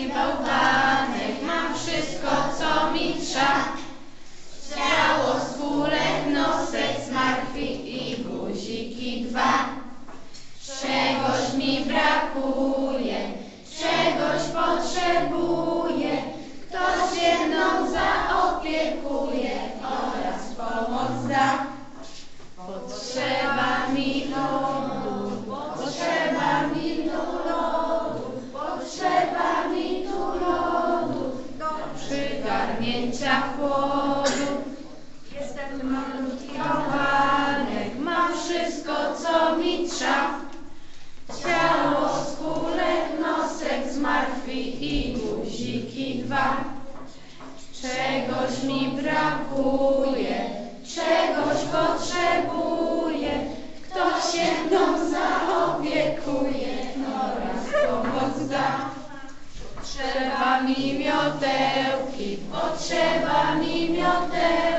i bałwanek, mam wszystko, co mi trza. Ciało, skórek, nosek, smartwi i guziki dwa. Czegoś mi brakuje, czegoś potrzebuję, przygarnięcia chłodu. Jestem malutki bałwanek, mam wszystko, co mi trza. Ciało, skórek, nosek, zmartwi i guziki dwa. Czegoś mi brakuje, czegoś potrzebuję, ktoś się mną zaopiekuje oraz pomoc da. Potrzeba mi miotełki, Potrzeba mi miotek.